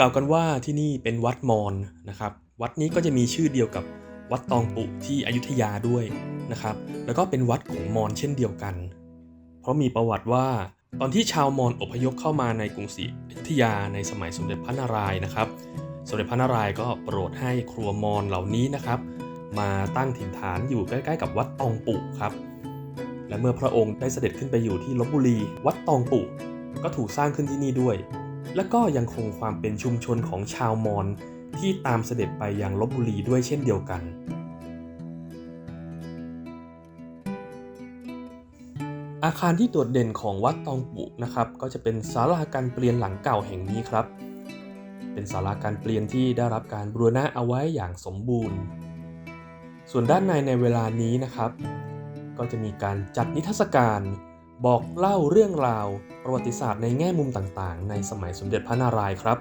กล่าวกันว่าที่นี่เป็นวัดมอญนะครับ วัดนี้ก็จะมีชื่อเดียวกับวัดตองปุที่อยุธยาด้วยนะครับ แล้วก็เป็นวัดของมอญเช่นเดียวกัน เพราะมีประวัติว่าตอนที่ชาวมอญอพยพเข้ามาในกรุงศรีอยุธยาในสมัยสมเด็จพระนารายณ์นะครับ สมเด็จพระนารายณ์ก็โปรดให้ครัวมอญเหล่านี้นะครับ มาตั้งถิ่นฐานอยู่ใกล้ๆ กับวัดตองปุครับ และเมื่อพระองค์ได้เสด็จขึ้นไปอยู่ที่ลบบุรี วัดตองปุก็ถูกสร้างขึ้นที่นี่ด้วย และก็ยังคงความเป็นชุมชนของชาวมอญที่ตามเสด็จไปยังลบบุรีด้วยเช่นเดียวกัน อาคารที่โดดเด่นของวัดตองปุนะครับ ก็จะเป็นศาลาการเปลี่ยนหลังเก่าแห่งนี้ครับ เป็นศาลาการเปลี่ยนที่ได้รับการบูรณะเอาไว้อย่างสมบูรณ์ ส่วนด้านในในเวลานี้นะครับ ก็จะมีการจัดนิทรรศการ บอกเล่าเรื่องราวประวัติศาสตร์ในแง่มุมต่างๆ ในสมัยสมเด็จพระนารายณ์ครับ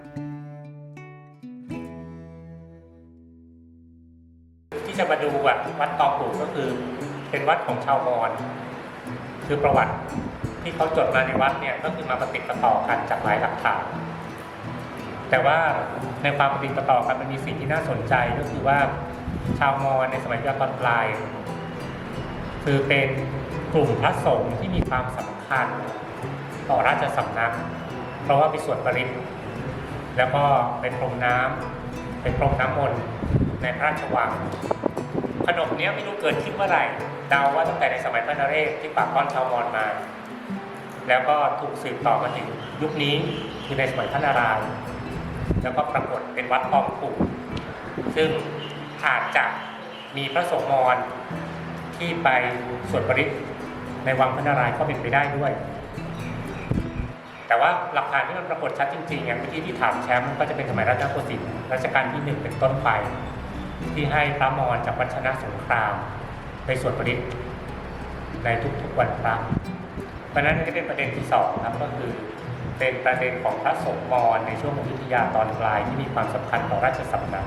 ที่จะมาดูอะวัดตองปู่ก็คือเป็นวัดของชาวมอญคือประวัติที่เขาจดมาในวัดเนี่ยก็คือมาประติดประต่อกันจากหลายหลักฐานแต่ว่าในความประติดประต่อกันมันมีสิ่งที่น่าสนใจก็คือว่าชาวมอญในสมัยยุคตอนปลาย คือเป็น กลุ่มพระสงฆ์ที่มีความสำคัญต่อราชสำนัก เพราะว่ามีส่วนปริตแล้วก็เป็นพรมน้ำเป็นพรมน้ำมนต์ในพระราชวังขนบเนี้ยไม่รู้เกิดขึ้นเมื่อไหร่เดาว่าตั้งแต่ในสมัยพระนเรศที่ปาบป้อนชาวมอญมา แล้วก็ถูกสืบต่อมาถึงยุคนี้คือในสมัยพระนารายณ์แล้วก็ปรากฏเป็นวัดทองปู่ซึ่งอาจจะมีพระสงฆ์มอญที่ไปสวดปริต ในวังพระนารายณ์ก็เป็นไปได้ด้วย แต่ว่าหลักฐานที่มันปรากฏชัดจริงๆอย่างเมื่อกี้ที่ถามแชมป์ก็จะเป็นสมัยรัตนโกสินทร์รัชกาลที่หนึ่งเป็นต้นไป ที่ให้พระมอญจากวัชนะสงคราม ไปสวดปริตในทุกๆวันพระเพราะฉะนั้นนี่เป็นประเด็นที่สองครับก็คือเป็นประเด็นของพระสงฆ์มอญในช่วงอยุธยาตอนปลายที่มีความสำคัญต่อราชสำนัก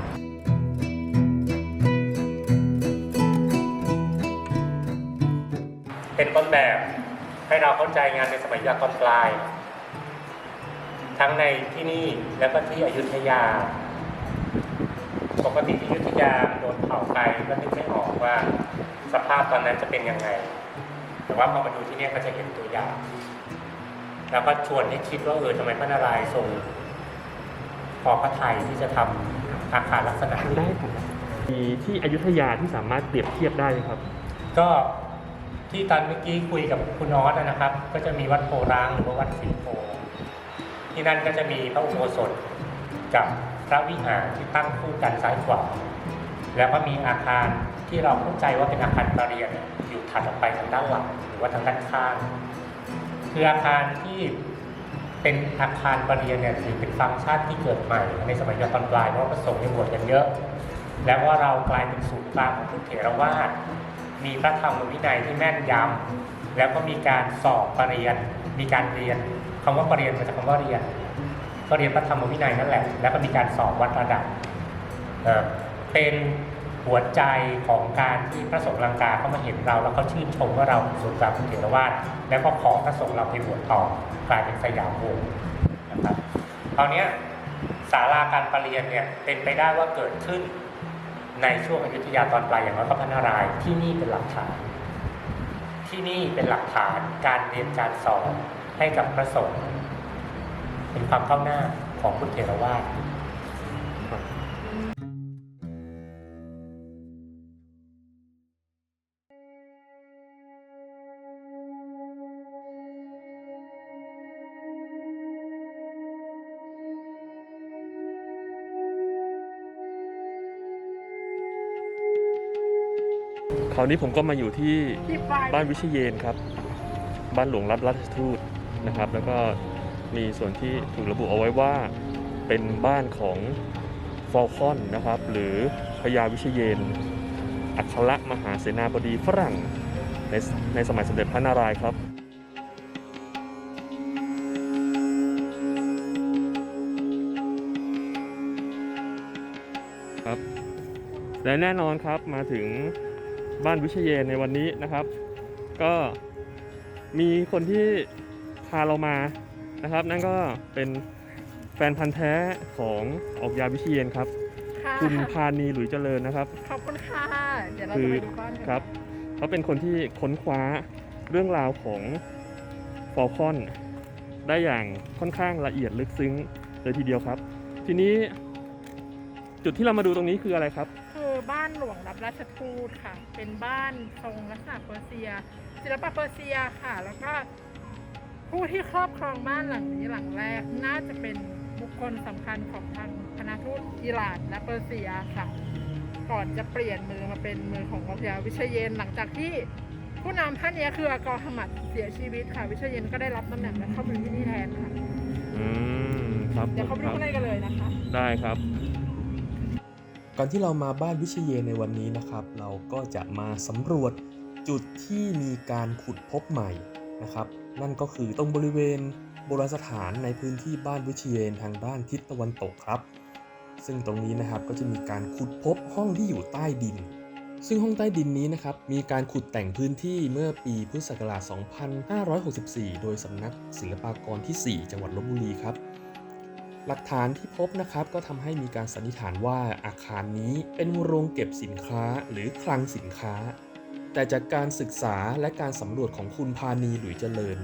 เป็นต้นแบบ ให้เราเข้าใจงานในสมัยอยุธยาตอนปลาย ทั้งในที่นี่แล้วก็ที่อยุธยา ปกติที่อยุธยาโดนเผาไปก็นึกไม่ออกว่าสภาพตอนนั้นจะเป็นยังไง แต่ว่าพอมาดูที่เนี่ยก็จะเห็นตัวอย่าง แล้วก็ชวนให้คิดว่าเออทำไมพระนารายณ์ทรงพอพระไทยที่จะทำอาคารลักษณะนี้ ได้ครับมีที่อยุธยาที่สามารถเปรียบเทียบได้ไหมครับ ก็ ที่ตอนเมื่อกี้คุยกับคุณออสนะครับ ก็จะมีวัดโพร้างหรือว่าวัดสีโพที่นั่นก็จะมีพระอุโบสถกับพระวิหารที่ตั้งคู่กันซ้ายขวาแล้วก็มีอาคารที่เราเข้าใจว่าเป็นอาคารปรเรียนอยู่ถัดออกไปทางด้านหลังหรือว่าทางด้านข้างคืออาคารที่เป็นอาคารปรเรียนเนี่ยถือเป็นฟังก์ชันที่เกิดใหม่ ในสมัยยุคตอนปลายเพราะประสงค์ในบวชกันเยอะ แล้วว่าเรากลายเป็นศูนย์กลางของพุทธเถรวาท มีพระธรรมวินัยที่แม่นยำแล้วก็มีการสอบปรริญญามีการเรียนคำว่าปรริญญามาจากคำว่าเรียน ก็เรียนพระธรรมวินัยนั่นแหละ แล้วก็มีการสอบวัดระดับเเป็นหัวใจของการที่พระสงฆ์ลังกาเขามาเห็นเรา แล้วเขาชื่นชมว่าเราเป็นศูนย์กลาพุทธเถรวาทแล้วก็ขอพระสงฆ์เราไปบวชต่อกลายเป็นสยามวงนะครับคราวนี้ศาลาการประเรียนเนี่ยเป็นไปได้ว่าเกิดขึ้น ในช่วงอยุธยาตอนปลายอย่างน้อยก็พระนารายที่นี่เป็นหลักฐาน ที่นี่เป็นหลักฐานการเรียนการสอนให้กับพระสงฆ์เป็นความก้าวหน้าของพุทธเถรวาท ราวนี้ผมก็มาอยู่ที่บ้านวิเชยนครับ บ้านหลวงรับราชทูตนะครับ แล้วก็มีส่วนที่ถูกระบุเอาไว้ว่าเป็นบ้านของฟอลคอนนะครับ หรือพญาวิเชยน อัครมหาเสนาบดีฝรั่งในในสมัยสมเด็จพระนารายณ์ครับครับและแน่นอนครับมาถึง บ้านวิเชยนในวันนี้นะครับ ก็มีคนที่พาเรามานะครับ นั่นก็เป็นแฟนพันธ์แท้ของออกยาวิเชียนครับ ค่ะคุณพานีหลุยเจริญนะครับ ขอบคุณค่ะ เดี๋ยวเราคืจะอไปดูบ้านกันครับเขาเป็นคนที่ค้นคว้าเรื่องราวของฟอลคอน ได้อย่างค่อนข้างละเอียดลึกซึ้งเลยทีเดียวครับ ทีนี้จุดที่เรามาดูตรงนี้คืออะไรครับคือ บ้านหลวงรับราชทูตค่ะ เป็นบ้านทรงลักษณะเปอร์เซีย ศิลปะเปอร์เซียค่ะ แล้วก็ผู้ที่ครอบครองบ้านหลังนี้หลังแรกน่าจะเป็นบุคคลสำคัญของทางคณะทูตอิหร่านและเปอร์เซียค่ะ ก่อนจะเปลี่ยนมือมาเป็นมือของออกยาวิเชยนหลังจากที่ผู้นำท่านเนี้ยคืออากอฮมัดเสียชีวิตค่ะ วิเชยนก็ได้รับตำแหน่งและเข้ามาอยู่ที่นี่แทนค่ะอืมครับเดี๋ยวเขาไปดูข้างในกันเลยนะคะ ได้ครับ ก่อนที่เรามาบ้านวิเชยเยในวันนี้นะครับ เราก็จะมาสำรวจจุดที่มีการขุดพบใหม่นะครับ นั่นก็คือตรงบริเวณโบราณสถานในพื้นที่บ้านวิเชยเยนทางด้านทิศตะวันตกครับ ซึ่งตรงนี้นะครับก็จะมีการขุดพบห้องที่อยู่ใต้ดิน ซึ่งห้องใต้ดินนี้นะครับมีการขุดแต่งพื้นที่เมื่อปีพุทธศักราช 2564 โดยสำนักศิลปากรที่ 4 จังหวัดลบบุรีครับ หลักฐานที่พบนะครับก็ทำให้มีการสันนิษฐานว่าอาคารนี้เป็นโรงเก็บสินค้าหรือคลังสินค้า แต่จากการศึกษาและการสำรวจของคุณพานีหลุยเจริญ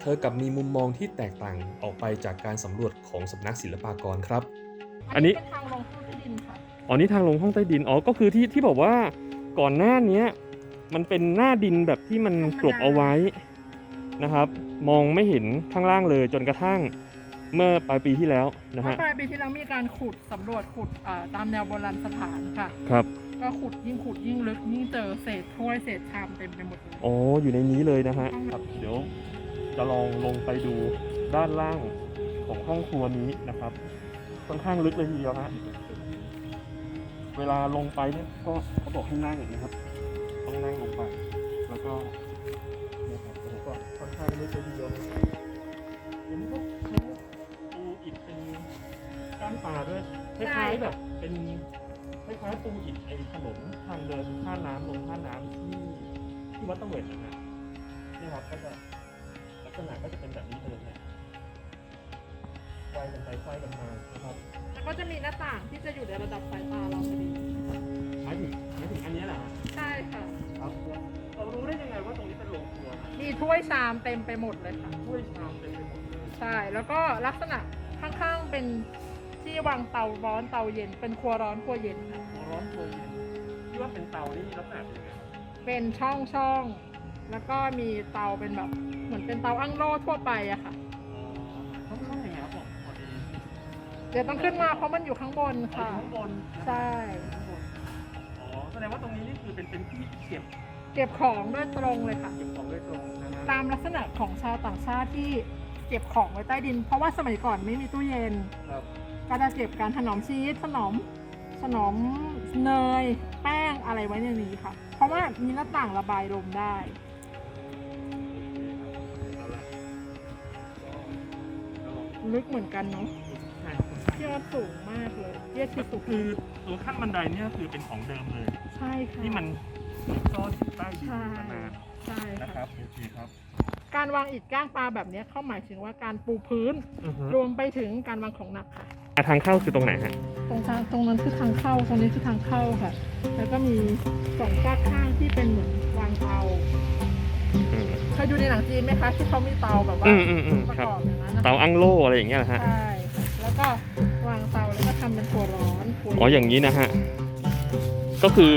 เธอกลับมีมุมมองที่แตกต่างออกไปจากการสำรวจของสำนักศิลปากรครับ อันนี้เป็นทางลงที่ดินค่ะอ๋อนี่ทางลงห้องใต้ดินอ๋อก็คือที่ที่บอกว่าก่อนหน้าเนี้ยมันเป็นหน้าดินแบบที่มันกลบเอาไว้นะครับ มองไม่เห็นข้างล่างเลยจนกระทั่ง เมื่อปลายปีที่แล้วนะเมื่ฮะอปลายปีที่แล้วมีการขุดสำรวจขุดอ่าตามแนวโบราณสถานค่ะ ครับก็ขุดยิ่งขุดยิ่งลึกยิ่งเจอเศษถ้วยเศษชามเต็มไปหมดเลยอ๋ออยู่ในนี้เลยนะฮะครับ เดี๋ยวจะลองลงไปดูด้านล่างของห้องครัวนี้นะครับค่อนข้างลึกเลยทีเดียวฮะเวลาลงไปเนี่ยก็เขาบอกให้นั่งนะครับ ต้องนั่งลงไป แล้วก็เนี่ยครับผมก็ค่อนข้างลึกเลยทีเดียวเห็นพวก ก้านปลาด้วยคล้ายๆแบบเป็นคล้ายๆปูอิฐไอ้ถนนทางเดินท่าน้ำลงท่าน้ำที่ที่วัดตะเวนนะฮะนี่ครับก็จะลักษณะก็จะเป็นแบบนี้เลยเนี่ยไฟกันไปไฟกันมานะครับแล้วก็จะมีหน้าต่างที่จะอยู่ในระดับสายตาเราพอดีหมายถึงหมายถึงอันนี้แหละฮะใช่ค่ะครับเรารู้ได้ยังไงว่าตรงนี้เป็นโรงครัวฮะมีถ้วยชามเต็มไปหมดเลยค่ะ ถ้วยชามเต็มไปหมดเลย ใช่ แล้วก็ลักษณะข้างๆเป็น ที่วางเตาร้อนเตาเย็น เป็นครัวร้อนครัวเย็นค่ะร้อนตัวเย็นที่ว่าเป็นเตานี่ลักษณะเป็นยังไงครับเป็นช่องช่องๆแล้วก็มีเตาเป็นแบบเหมือนเป็นเตาอั้งโล่ทั่วไปอะค่ะเขาเข้ายังไงครับผมพอดีเดี๋ยวต้องขึ้นมาเพราะมันอยู่ข้างบนอยู่ค่ะข้างบนใช่ข้างบนอ๋อแสดงว่าตรงนี้นี่คือเป็นเป็นที่เก็บเก็บของด้วยตรงเลยค่ะ เก็บของโดยตรงนะฮะตามลักษณะของชาวต่างชาติที่เก็บของไว้ใต้ดิน เพราะว่าสมัยก่อนไม่มีตู้เย็น ครับ ก็จะเก็บการถนอมชีสถนอมถนอมเนย แป้งอะไรไว้ในนี้ค่ะ เพราะว่ามีหน้าต่างระบายลมได้เอาละก็ลองลึกเหมือนกันเนาะใช่ครับคุณเชือกสูงมากเลยเรียกที่สูงคือตัวขั้นบันไดเนี่ยคือเป็นของเดิมเลย ใช่ค่ะที่มันซ่อนอยู่ใต้ดินใช่มานานใช่นะคค่ะรับโอเคครับ การวางอิฐก้างปลาแบบนี้เข้าหมายถึงว่าการปูพื้น อือฮึ รวมไปถึงการวางของหนักค่ะ อะทางเข้าคือตรงไหนฮะ ตรงทางตรงนั้นคือทางเข้าตรงนี้คือทางเข้าค่ะ แล้วก็มีสองฝากข้างที่เป็นเหมือนวางเตาอืม เคยดูในหนังจีนไหมคะที่เขามีเตาแบบว่าอืมอืมอืม ประครับกอบอย่างนั้นนะเตาอั้งโล่อะไรอย่างเงี้ยเหรอฮะ ใช่ค่ะแล้วก็วางเตาแล้วก็ทำเป็นครัวร้อนครัวอ๋ออย่างนี้นะฮะ ก็คือ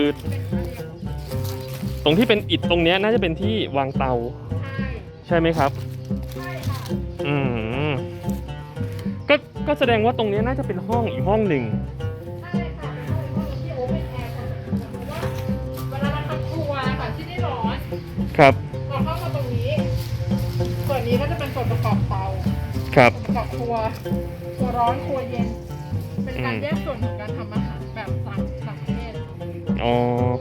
ตรงที่เป็นอิฐตรงเนี้ยน่าจะเป็นที่วางเตาใช่ ใช่ไหมครับ ก็ก็แสดงว่าตรงเนี้ยน่าจะเป็นห้องอีกห้องหนึ่งใช่ค่ะเป็นห้องที่โอเปนแอร์ค่ะเพราะว่าเวลาเราทำครัวค่ะที่นี่ร้อนครับเราเข้ามาตรงนี้ส่วนนี้ก็จะเป็นส่วนประกอบเตาครับส่วนประกอบครัวครัวร้อนครัวเย็น เป็นการอืมแยกส่วนของการทำอาหารแบบต่างต่างประเทศอ๋อ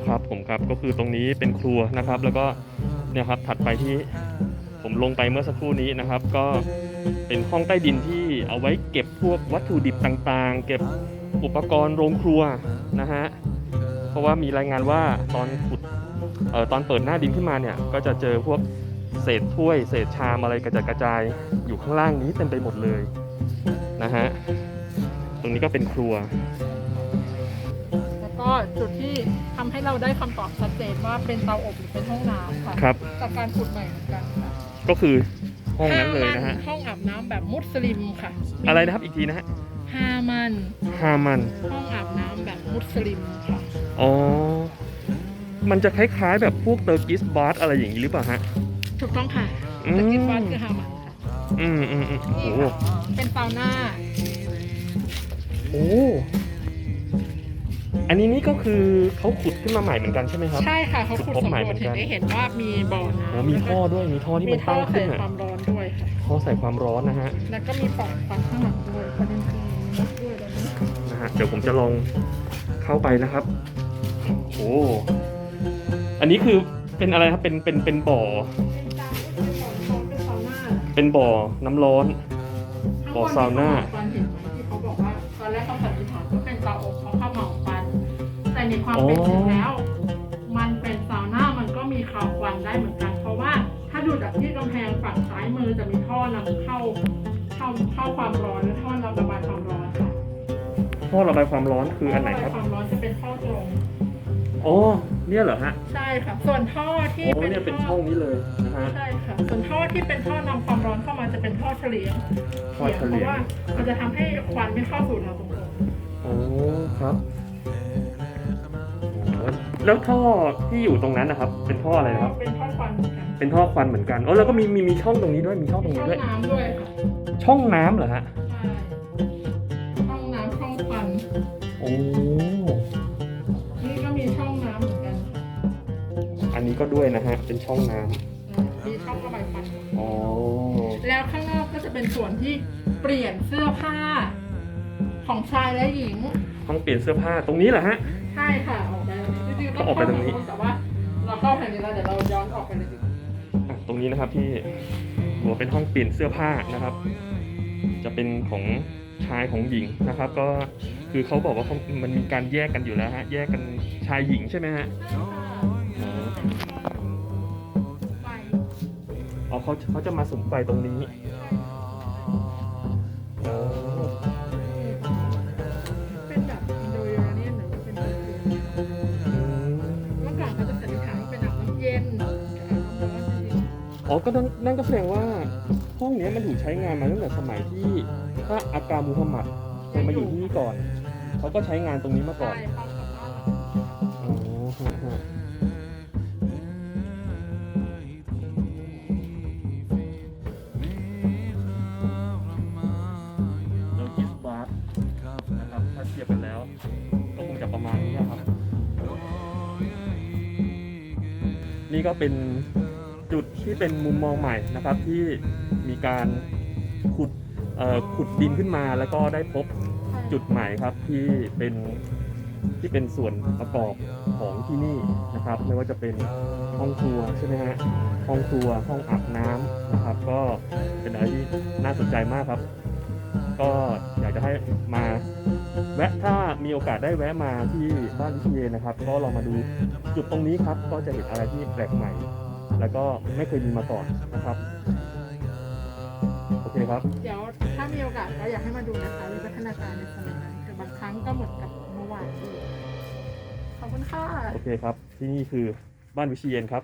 ครับผมครับก็คือตรงนี้เป็นครัวนะครับ แล้วก็เนี่ยครับถัดไปที่ผมลงไปเมื่อสักครู่นี้นะครับ ก็เป็นห้องใต้ดินที่ เอาไว้เก็บพวกวัตถุดิบต่างๆ เก็บอุปกรณ์โรงครัวนะฮะ เพราะว่ามีรายงานว่าตอนขุดเอ่อตอนเปิดหน้าดินขึ้นมาเนี่ย ก็จะเจอพวกเศษถ้วย เศษชามอะไรกระจัดกระจายอยู่ข้างล่างนี้เต็มไปหมดเลยนะฮะ ตรงนี้ก็เป็นครัว แล้วก็จุดที่ทำให้เราได้คำตอบชัดเจนว่าเป็นเตาอบหรือเป็นห้องน้ำค่ะ ครับ จากการขุดใหม่เหมือนกันค่ะก็คือ ห้องนั้นเลยนะฮะ ห้องอาบน้ำแบบมุสลิมค่ะอะไรนะครับอีกทีนะฮะฮามันฮามัน ห้องอาบน้ำแบบมุสลิมค่ะ อ๋อ มันจะคล้ายๆ แบบพวกเตอร์กิสบาร์อะไรอย่างนี้หรือเปล่าฮะ ถูกต้องค่ะอืมตะกินบ้านคือฮามันค่ะอืมอืมอืมโอ้นี่โหค่ะเป็นซาวน่าโอ้ อันนี้นี่ก็คือเขาขุดขึ้นมาใหม่เหมือนกันใช่ไหมครับ ใช่ค่ะเขาขุดพบสำใหม่รเหมืวจอนถึกังนได้เห็นว่ามีบ่อน้ำโอ้มีท่อด้วยมีท่อที่มีมันท่อตั้งใส่ขึ้นอะความร้อนด้วยค่ะท่อใส่ความร้อนนะฮะแล้วก็มีปล่องควันข้างหลังด้วยประเด็นคือมีมุดด้วยตรงนี้นะฮะเดี๋ยวผมจะลองเข้าไปนะครับโอ้อันนี้คือเป็นอะไรครับเป็นเป็นเป็นบ่อ เป็นจานที่เป็นบ่อร้อนเป็นซาวน่าเป็นบ่อน้ำร้อนข้งบ่อซาวน่าตอนเห็นไหมที่เขาบอกว่าตอนแรกเขาสันนิษฐานว่าเป็นเตาอบ ในความเป็นจริงแล้ว มันเป็นซาวน่ามันก็มีข่าวควันได้เหมือนกัน เพราะว่าถ้าดูจากที่กำแพงฝั่งซ้ายมือจะมีท่อนำเข้าเข้าเข้าความร้อนและท่อนำระบายความร้อนค่ะท่อระบายความร้อนคืออันไหนครับ ท่ระบายความร้อนจะเป็นท่อตรงอ๋อเนี่ยเหรอฮะใช่ค่ะส่วนท่อที่อ๋อเนี่ยเป็นช่องนี้เลยนะฮะ ใช่ค่ะส่วนท่อที่เป็นท่อนำความร้อนเข้ามาจะเป็นท่อเฉลี่ยงท่อเฉลี่ยง เพราะว่ามันจะทำให้ควันไม่เข้าสู่เราตรงๆอ๋อครับอ๋อ แล้วท่อที่อยู่ตรงนั้นนะครับ เป็นท่ออะไรนะครับ เป็นท่อควันเหมือนกันเป็นท่อควันเหมือนกันอ๋อแล้วก็มีมีมีช่องตรงนี้ด้วยมีช่องตรงมีนี้ช่องด้วย น้ำด้วยค่ะช่องน้ำเหรอฮะใช่ช่องน้ำช่องควันโอ้นี่ก็มีช่องน้ำเหมือนกันค่ะอันนี้ก็ด้วยนะฮะเป็นช่องน้อ่ามีช่องระบายควันำอ๋อแล้วข้างนอกก็จะเป็นส่วนที่เปลี่ยนเสื้อผ้า ของชายและหญิง ห้องเปลี่ยนเสื้อผ้าตรงนี้แหละฮะใช่ค่ะ ออกไปตรงนี้ แต่ว่าเราเข้าทางนี้แล้วเดี๋ยวเราย้อนออกไปเลยดีกว่าอะตรงนี้นะครับที่หัวเป็นห้องเปลี่ยนเสื้อผ้านะครับ จะเป็นของชายของหญิงนะครับ ก็คือเขาบอกว่าเขามันมีการแยกกันอยู่แล้วฮะแยกกันชายหญิงใช่ไหมฮะใช่ค่ะอ๋อไฟอ๋อเขาเขาจะมาสุมไฟตรงนี้ อ๋อก็นั่นนั่นก็แสดงว่าห้องเนี้ยมันถูกใช้งานมาตั้งแต่สมัยที่พระอากามูฮัมหมัดเคยมาอยู่ที่นี่ก่อน เขาก็ใช้งานตรงนี้มาก่อนใช่เข้ากับบ้านหลังอ๋อฮะฮะเราคิดบาร์นะครับถ้าเทียบกันแล้ว ก็คงจะประมาณนี้นะครับ นี่ก็เป็น ที่เป็นมุมมองใหม่นะครับที่มีการขุดเอ่อขุดดินขึ้นมาแล้วก็ได้พบจุดใหม่ครับที่เป็นที่เป็นส่วนประกอบของที่นี่นะครับ ไม่ว่าจะเป็นห้องครัวใช่ไหมฮะห้องครัวห้องอาบน้ำนะครับ ก็เป็นอะไรที่น่าสนใจมากครับ ก็อยากจะให้มาแวะถ้ามีโอกาสได้แวะมาที่บ้านวิเชียนนะครับ ก็ลองมาดูจุดตรงนี้ครับ ก็จะเห็นอะไรที่แปลกใหม่ แล้วก็ไม่เคยมีมาก่อนนะครับ โอเคครับ เดี๋ยวถ้ามีโอกาสก็อยากให้มาดูนะคะวิวัฒนาการในสมัยนั้นคือบางครั้งก็เหมือนกับเมื่อวานที่ขอบคุณค่ะ โอเคครับ ที่นี่คือบ้านวิเชียนครับ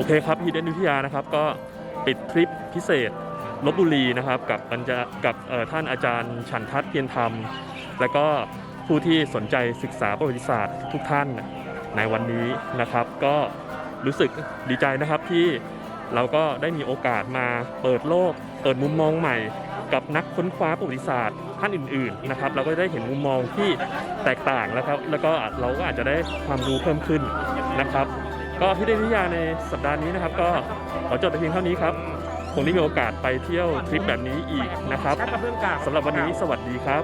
อเคครับฮีเดนวิทยานะครับก็ปิดทริปพิเศษลบบุรีนะครับกับบรรจกับท่านอาจารย์ฉันทัศน์เพียรธรรม แล้วก็ผู้ที่สนใจศึกษาประวัติศาสตร์ทุกท่านในวันนี้นะครับ ก็รู้สึกดีใจนะครับที่เราก็ได้มีโอกาสมาเปิดโลก เปิดมุมมองใหม่ กับนักค้นคว้าประวัติศาสตร์ท่านอื่นๆนะครับเราก็ได้เห็นมุมมองที่แตกต่างแล้วครับแล้วก็เราก็อาจจะได้ความรู้เพิ่มขึ้นนะครับ ก็พิเดนิยาในสัปดาห์นี้นะครับ ก็ขอจบแต่เพียงเท่านี้ครับคงได้มีโอกาสไปเที่ยวทริปแบบนี้อีกนะครับสำหรับวันนี้สวัสดีครับ